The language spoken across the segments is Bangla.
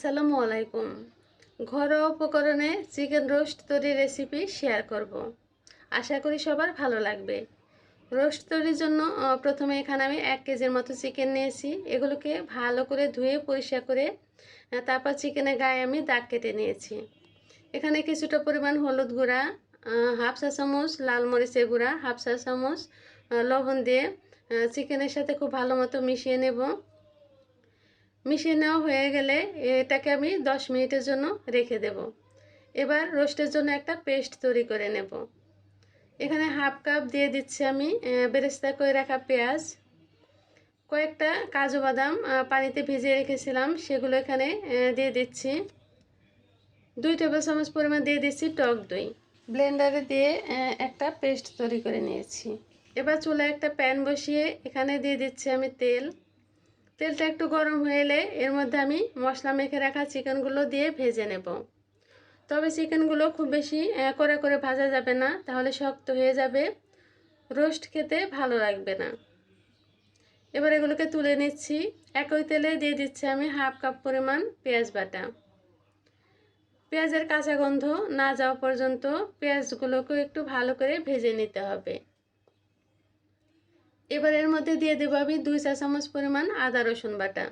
আসসালামু আলাইকুম। ঘরোয়া উপকরণে চিকেন রোস্ট তৈরির রেসিপি শেয়ার করব। আশা করি সবার ভালো লাগবে। রোস্ট তৈরির জন্য প্রথমে এখানে আমি এক কেজির মতো চিকেন নিয়েছি। এগুলোকে ভালো করে ধুয়ে পরিষ্কার করে তারপর চিকেনের গায়ে আমি দাগ কেটে নিয়েছি। এখানে কিছুটা পরিমাণ হলুদ গুঁড়া হাফ চা চামচ লাল মরিচের গুঁড়া, হাফ চা চামচ লবণ দিয়ে চিকেনের সাথে খুব ভালো মতো মিশিয়ে নেব। মিশিয়ে নেওয়া হয়ে গেলে এটাকে আমি দশ মিনিটের জন্য রেখে দেব। এবার রোস্টের জন্য একটা পেস্ট তৈরি করে নেব। এখানে হাফ কাপ দিয়ে দিচ্ছি আমি বেরেস্তা করে রাখা পেঁয়াজ। কয়েকটা কাজু বাদাম পানিতে ভিজিয়ে রেখেছিলাম, সেগুলো এখানে দিয়ে দিচ্ছি। দুই টেবিল চামচ পরিমাণ দিয়ে দিচ্ছি টক দই। ব্লেন্ডারে দিয়ে একটা পেস্ট তৈরি করে নিয়েছি। এবার চুলায় একটা প্যান বসিয়ে এখানে দিয়ে দিচ্ছি আমি তেল। তেলটা একটু গরম হয়ে এলে এর মধ্যে আমি মশলা মেখে রাখা চিকেনগুলো দিয়ে ভেজে নেব। তবে চিকেনগুলো খুব বেশি করে করে ভাজা যাবে না, তাহলে শক্ত হয়ে যাবে। রোস্ট খেতে ভালো লাগবে না। এবার এগুলোকে তুলে নিচ্ছি। একই তেলে দিয়ে দিচ্ছি আমি হাফ কাপ পরিমাণ পেঁয়াজ বাটা। পেঁয়াজের কাঁচা গন্ধ না যাওয়া পর্যন্ত পেঁয়াজগুলোকে একটু ভালো করে ভেজে নিতে হবে। এবার এর মধ্যে দিয়ে দেবো আমি দুই চা চামচ পরিমাণ আদা রসুন বাটা।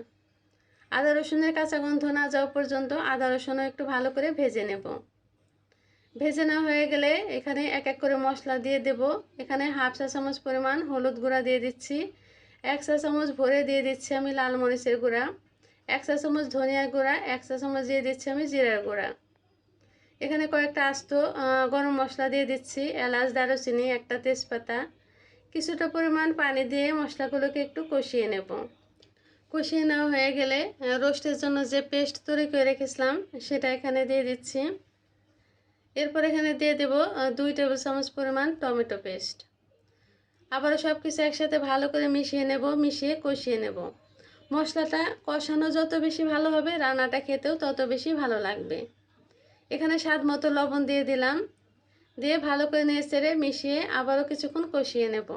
আদা রসুনের কাঁচা গন্ধ না যাওয়া পর্যন্ত আদা রসুনও একটু ভালো করে ভেজে নেব। ভেজে নেওয়া হয়ে গেলে এখানে এক এক করে মশলা দিয়ে দেব। এখানে হাফ চা চামচ পরিমাণ হলুদ গুঁড়া দিয়ে দিচ্ছি। এক চা চামচ ভরে দিয়ে দিচ্ছি আমি লাল মরিচের গুঁড়া। এক চা চামচ ধনিয়ার গুঁড়া, এক চা চামচ দিয়ে দিচ্ছি আমি জিরার গুঁড়া। এখানে কয়েকটা আস্ত গরম মশলা দিয়ে দিচ্ছি। এলাচ, দারুচিনি, একটা তেজপাতা কিছুটা পরিমাণ পানি দিয়ে মশলাগুলোকে একটু কষিয়ে নেব। কষিয়ে নেওয়া হয়ে গেলে রোস্টের জন্য যে পেস্ট তৈরি করে রেখেছিলাম, সেটা এখানে দিয়ে দিচ্ছি। এরপর এখানে দিয়ে দেব দুই টেবিল চামচ পরিমাণ টমেটো পেস্ট। আবারও সব কিছু একসাথে ভালো করে মিশিয়ে নেব, মিশিয়ে কষিয়ে নেব। মশলাটা কষানো যত বেশি ভালো হবে, রান্নাটা খেতেও তত বেশি ভালো লাগবে। এখানে স্বাদ মতো লবণ দিয়ে দিলাম। দিয়ে ভালো করে নেড়ে মিশিয়ে আবারও কিছুক্ষণ কষিয়ে নেব।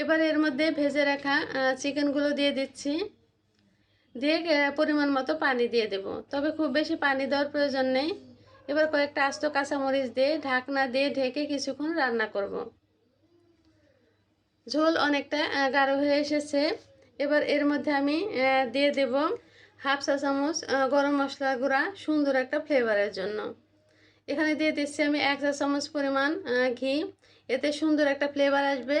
এবার এর মধ্যে ভেজে রাখা চিকেনগুলো দিয়ে দিচ্ছি। দিয়ে পরিমাণ মতো পানি দিয়ে দেব। তবে খুব বেশি পানি দেওয়ার প্রয়োজন নেই। এবার কয়েকটা আস্ত কাঁচামরিচ দিয়ে ঢাকনা দিয়ে ঢেকে কিছুক্ষণ রান্না করব। ঝোল অনেকটা গাঢ় হয়ে এসেছে। এবার এর মধ্যে আমি দিয়ে দেব হাফ চা চামচ গরম মশলা গুঁড়া সুন্দর একটা ফ্লেভারের জন্য। এখানে দিয়ে দিচ্ছি আমি এক চা চামচ পরিমাণ ঘি। এতে সুন্দর একটা ফ্লেভার আসবে।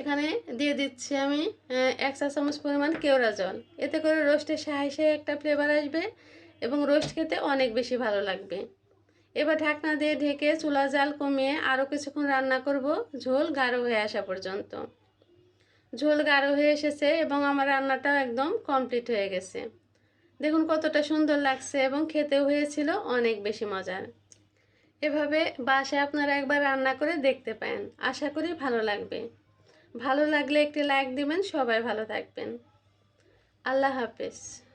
এখানে দিয়ে দিচ্ছি আমি এক চা চামচ পরিমাণ কেওড়া জল। এতে করে রোস্টের সাহায্যে একটা ফ্লেভার আসবে এবং রোস্ট খেতে অনেক বেশি ভালো লাগবে। এবার ঢাকনা দিয়ে ঢেকে চুলা জাল কমিয়ে আরও কিছুক্ষণ রান্না করব। ঝোল গাঢ় হয়ে আসা পর্যন্ত। ঝোল গাঢ় হয়ে এসেছে এবং আমার রান্নাটাও একদম কমপ্লিট হয়ে গেছে। দেখুন কতটা সুন্দর লাগছে এবং খেতেও হয়েছিল অনেক বেশি মজার। এভাবে বাসায় আপনারা একবার রান্না করে দেখতে পান আশা করি ভালো লাগবে। ভালো লাগলে একটি লাইক দিবেন, সবাই ভালো থাকবেন। আল্লাহ হাফেজ।